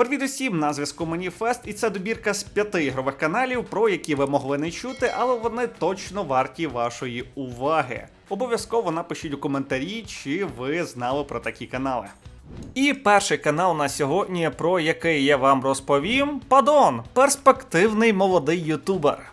Привіт усім, на зв'язку Маніфест, і це добірка з п'яти ігрових каналів, про які ви могли не чути, але вони точно варті вашої уваги. Обов'язково напишіть у коментарі, чи ви знали про такі канали. І перший канал на сьогодні, про який я вам розповім, Падон, перспективний молодий ютубер.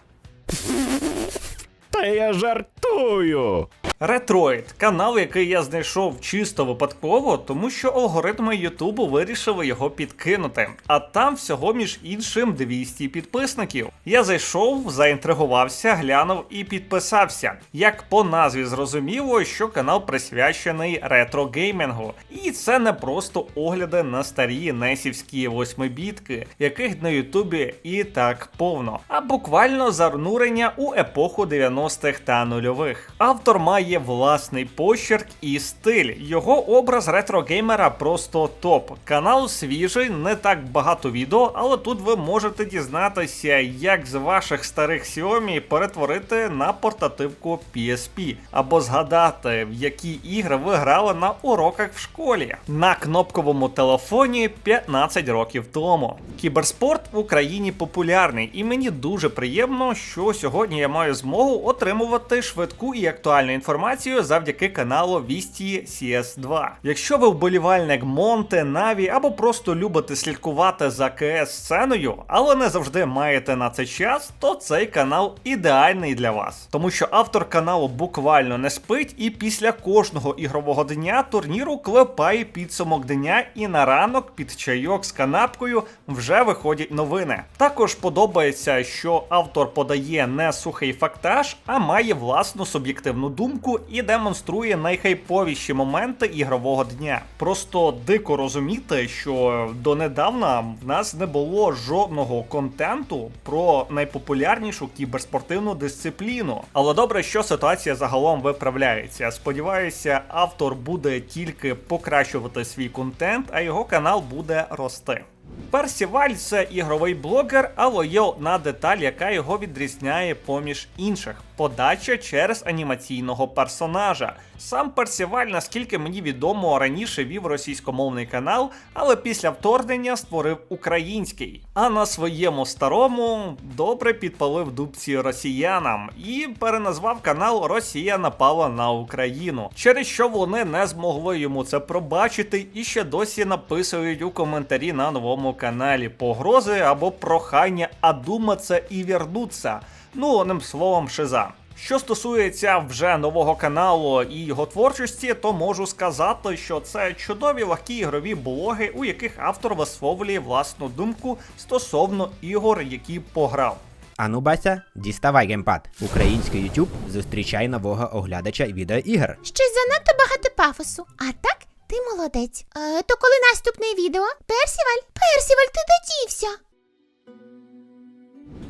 Та я жартую. Ретроїд канал, який я знайшов чисто випадково, тому що алгоритми Ютубу вирішили його підкинути. А там всього між іншим 200 підписників. Я зайшов, заінтригувався, глянув і підписався. Як по назві зрозуміло, що канал присвячений ретро-геймінгу. І це не просто огляди на старі несівські восьмибітки, яких на Ютубі і так повно, а буквально занурення у епоху 90-х та нульових. Автор має власний почерк і стиль. Його образ ретро-геймера просто топ. Канал свіжий, не так багато відео, але тут ви можете дізнатися, як з ваших старих Xiaomi перетворити на портативку PSP, або згадати, в які ігри ви грали на уроках в школі на кнопковому телефоні 15 років тому. Кіберспорт в Україні популярний, і мені дуже приємно, що сьогодні я маю змогу отримувати швидку і актуальну інформацію завдяки каналу Вісті CS2. Якщо ви вболівальник Монте, Наві або просто любите слідкувати за КС сценою, але не завжди маєте на це час, то цей канал ідеальний для вас, тому що автор каналу буквально не спить, і після кожного ігрового дня турніру клепає підсумок дня, і на ранок під чайок з канапкою вже виходять новини. Також подобається, що автор подає не сухий фактаж, а має власну суб'єктивну думку і демонструє найхайповіші моменти ігрового дня. Просто дико розуміти, що донедавна в нас не було жодного контенту про найпопулярнішу кіберспортивну дисципліну. Але добре, що ситуація загалом виправляється. Сподіваюся, автор буде тільки покращувати свій контент, а його канал буде рости. Персіваль це ігровий блогер, але є одна деталь, яка його відрізняє поміж інших: подача через анімаційного персонажа. Сам Персіваль, наскільки мені відомо, раніше вів російськомовний канал, але після вторгнення створив український. А на своєму старому добре підпалив дубці росіянам і переназвав канал Росія напала на Україну, через що вони не змогли йому це пробачити і ще досі написують у коментарі на новому каналі погрози або прохання а думаться і вернуться. Ну, одним словом, шиза. Що стосується вже нового каналу і його творчості, то можу сказати, що це чудові легкі ігрові блоги, у яких автор висловлює власну думку стосовно ігор, які пограв. Ану, Бася, діставай геймпад. Український YouTube зустрічай нового оглядача відеоігр. Щось занадто багато пафосу. А так, ти молодець. Е, то коли наступне відео? Персіваль? Персіваль, ти додівся.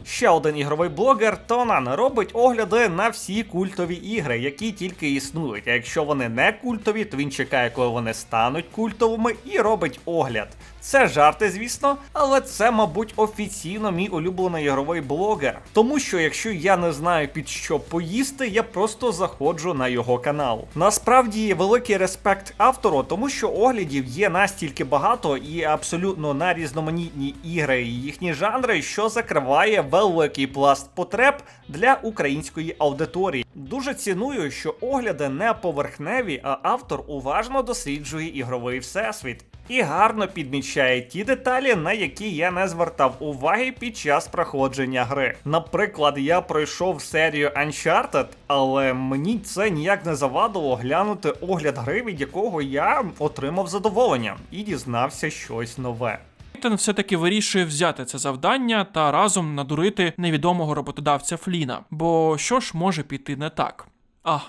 Ще один ігровий блогер Тонан робить огляди на всі культові ігри, які тільки існують. А якщо вони не культові, то він чекає, коли вони стануть культовими, і робить огляд. Це жарти, звісно, але це, мабуть, офіційно мій улюблений ігровий блогер. Тому що якщо я не знаю під що поїсти, я просто заходжу на його канал. Насправді великий респект автору, тому що оглядів є настільки багато і абсолютно на різноманітні ігри і їхні жанри, що закриває великий пласт потреб для української аудиторії. Дуже ціную, що огляди не поверхневі, а автор уважно досліджує ігровий всесвіт. І гарно підмічає ті деталі, на які я не звертав уваги під час проходження гри. Наприклад, я пройшов серію Uncharted, але мені це ніяк не завадило глянути огляд гри, від якого я отримав задоволення і дізнався щось нове. Ітан все-таки вирішує взяти це завдання та разом надурити невідомого роботодавця Фліна. Бо що ж може піти не так? А,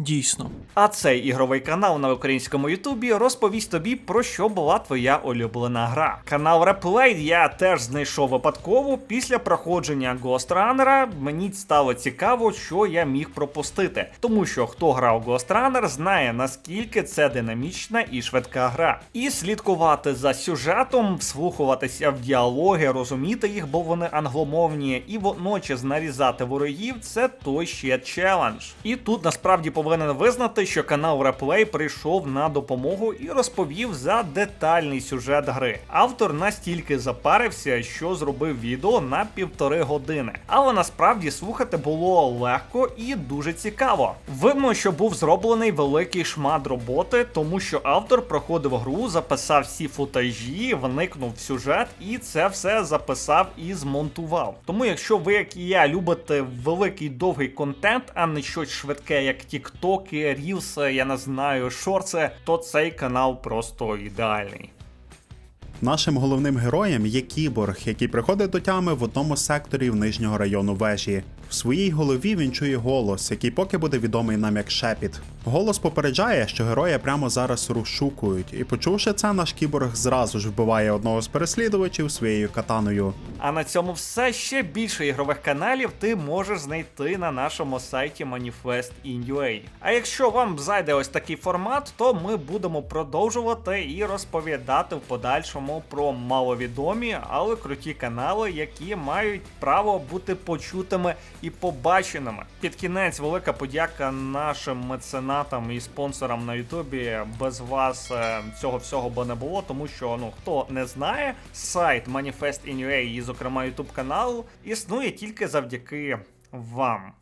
дійсно. А цей ігровий канал на українському Ютубі розповість тобі про що була твоя улюблена гра. Канал Replay я теж знайшов випадково. Після проходження Ghost Runner мені стало цікаво, що я міг пропустити, тому що хто грав Ghost Runner, знає наскільки це динамічна і швидка гра. І слідкувати за сюжетом, вслухуватися в діалоги, розуміти їх, бо вони англомовні, і водночас нарізати ворогів це той ще челендж. І тут насправді повинен винен визнати, що канал Реплей прийшов на допомогу і розповів за детальний сюжет гри. Автор настільки запарився, що зробив відео на півтори години. Але насправді слухати було легко і дуже цікаво. Видно, що був зроблений великий шмат роботи, тому що автор проходив гру, записав всі футажі, вникнув в сюжет і це все записав і змонтував. Тому, якщо ви, як і я, любите великий довгий контент, а не щось швидке, як тіктоки, рілси, я не знаю, шорти, то цей канал просто ідеальний. Нашим головним героєм є кіборг, який приходить до тями в одному з секторів нижнього району вежі. В своїй голові він чує голос, який поки буде відомий нам як шепіт. Голос попереджає, що героя прямо зараз розшукують, і почувши це, наш кіборг зразу ж вбиває одного з переслідувачів своєю катаною. А на цьому все ще більше ігрових каналів ти можеш знайти на нашому сайті Manifest.in.ua. А якщо вам зайде ось такий формат, то ми будемо продовжувати і розповідати в подальшому про маловідомі, але круті канали, які мають право бути почутими і побаченими. Під кінець велика подяка нашим меценатам і спонсорам на Ютубі. Без вас е, цього всього би не було, тому що ну хто не знає, сайт Manifest.in.ua і, зокрема, Ютуб канал існує тільки завдяки вам.